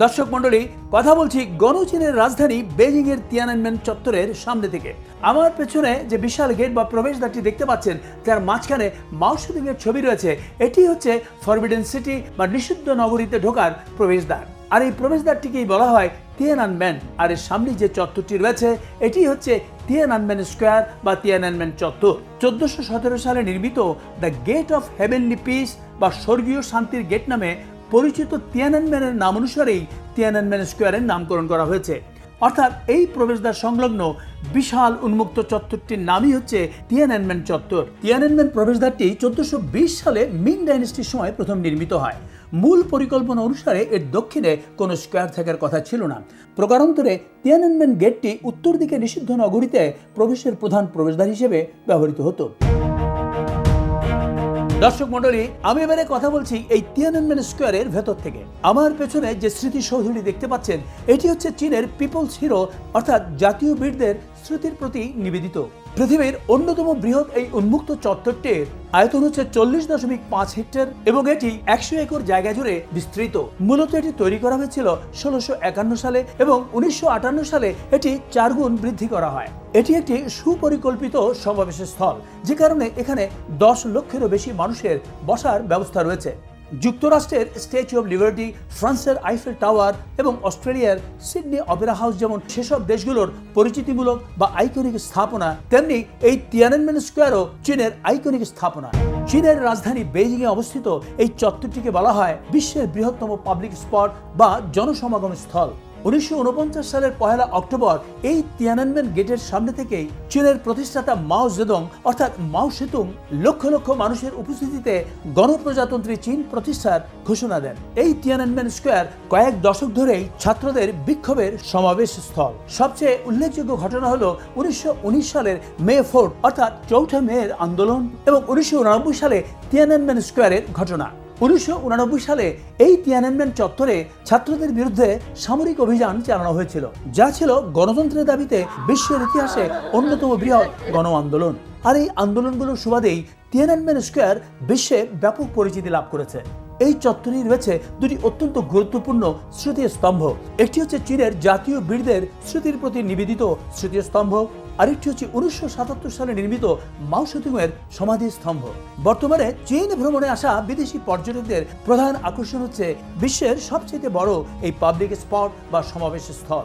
মণ্ডলী, কথা বলছি গণচীনের রাজধানী বেজিং এর তিয়ানানমেন চত্বরের সামনে থেকে। আমার পেছনে যে বিশাল গেট বা প্রবেশদ্বারটি দেখতে পাচ্ছেন, তার মাঝখানে মাউসুদিং এর ছবি রয়েছে। এটি হচ্ছে ফরবিডেন সিটি বা নিষিদ্ধ নগরীতে ঢোকার প্রবেশদ্বার। আর এই প্রবেশদ্বারটিকেই বলা হয় তিয়ানানমেন। আর এর সামনে যে চত্বরটি রয়েছে, এটি হচ্ছে তিয়ানানমেন স্কোয়ার বা তিয়ানানমেন চত্বর। চোদ্দশো সতেরো সালে নির্মিত the gate of heavenly peace বা স্বর্গীয় শান্তির গেট নামে পরিচিত তিয়ানানম্যানের নাম অনুসারেই তিয়ানানম্যান স্কোয়ারের নামকরণ করা হয়েছে। অর্থাৎ এই প্রবেশদ্বার সংলগ্ন বিশাল উন্মুক্ত চত্বরটির নামই হচ্ছে তিয়ানানম্যান চত্বর। তিয়ানানম্যান প্রবেশদ্বারটি চোদ্দশো সালে মিং ডাইনেস্টির সময় প্রথম নির্মিত হয়। মূল পরিকল্পনা অনুসারে এর দক্ষিণে কোনো স্কোয়ার থাকার কথা ছিল না। প্রকারান্তরে তিয়ানানম্যান গেটটি উত্তর দিকে নিষিদ্ধ নগরীতে প্রবেশের প্রধান প্রবেশদ্বার হিসেবে ব্যবহৃত হতো। দর্শক মন্ডলী আমি এবারে কথা বলছি এই তিয়ানানমেন স্কোয়ারের ভেতর থেকে। আমার পেছনে যে স্মৃতিসৌধটি দেখতে পাচ্ছেন, এটি হচ্ছে চীনের পিপলস হিরো অর্থাৎ জাতীয় বীরদের স্মৃতির প্রতি নিবেদিত। পৃথিবীর অন্যতম বৃহৎ এই উন্মুক্ত চত্বরটির আয়তন হচ্ছে চল্লিশ দশমিক পাঁচ হেক্টর এবং এটি একশো একর জায়গা জুড়ে বিস্তৃত। মূলত এটি তৈরি করা হয়েছিল ষোলোশো একান্ন সালে এবং উনিশশো আটান্ন সালে এটি চারগুণ বৃদ্ধি করা হয়। এটি একটি সুপরিকল্পিত সমাবেশের স্থল, যে কারণে এখানে দশ লক্ষেরও বেশি মানুষের বসার ব্যবস্থা রয়েছে। যুক্তরাষ্ট্রের স্ট্যাচু অব লিবার্টি ফ্রান্সের আইফেল টাওয়ার এবং অস্ট্রেলিয়ার সিডনি অপেরা হাউস যেমন সেসব দেশগুলোর পরিচিতিমূলক বা আইকনিক স্থাপনা, তেমনি এই তিয়ানমেন স্কোয়ারও চীনের আইকনিক স্থাপনা। চীনের রাজধানী বেইজিংয়ে অবস্থিত এই চত্বরটিকে বলা হয় বিশ্বের বৃহত্তম পাবলিক স্পট বা জনসমাগম স্থল। উনিশশো উনপঞ্চাশ সালের পহেলা অক্টোবর এই তিয়ানানমেন গেটের সামনে থেকেই চীনের প্রতিষ্ঠাতা মাও জেদং অর্থাৎ মাও সেতুং, লক্ষ লক্ষ মানুষের উপস্থিতিতে গণপ্রজাতন্ত্রী চীন প্রতিষ্ঠার ঘোষণা দেন। এই তিয়ানানমেন স্কোয়ার কয়েক দশক ধরেই ছাত্রদের বিক্ষোভের সমাবেশ স্থল সবচেয়ে উল্লেখযোগ্য ঘটনা হলো উনিশশো উনিশ সালের মে ফোর্থ অর্থাৎ চৌঠা মেয়ের আন্দোলন এবং উনিশশো সালে তিয়ানানমেন স্কোয়ারের ঘটনা। উনিশশো সালে এই তিয়ানানমেন চত্বরে ছাত্রদের বিরুদ্ধে সামরিক অভিযান চালানো হয়েছিল, যা ছিল গণতন্ত্রের দাবিতে বিশ্বের ইতিহাসে অন্যতম বৃহৎ গণ আন্দোলন আর এই আন্দোলনগুলোর সুবাদেই তিয়ানানমেন স্কোয়ার বিশ্বে ব্যাপক পরিচিতি লাভ করেছে। এই চত্বরেই রয়েছে দুটি অত্যন্ত গুরুত্বপূর্ণ স্মৃতিস্তম্ভ। একটি হচ্ছে চীনের জাতীয় বীরদের স্মৃতির প্রতি নিবেদিত স্মৃতিস্তম্ভ আরেকটি হচ্ছে উনিশশো সাতাত্তর সালে নির্মিত মাও সেতুংয়ের সমাধি স্তম্ভ বর্তমানে চীন ভ্রমণে আসা বিদেশি পর্যটকদের প্রধান আকর্ষণ হচ্ছে বিশ্বের সবচেয়ে বড় এই পাবলিক স্পট বা সমাবেশ স্থল।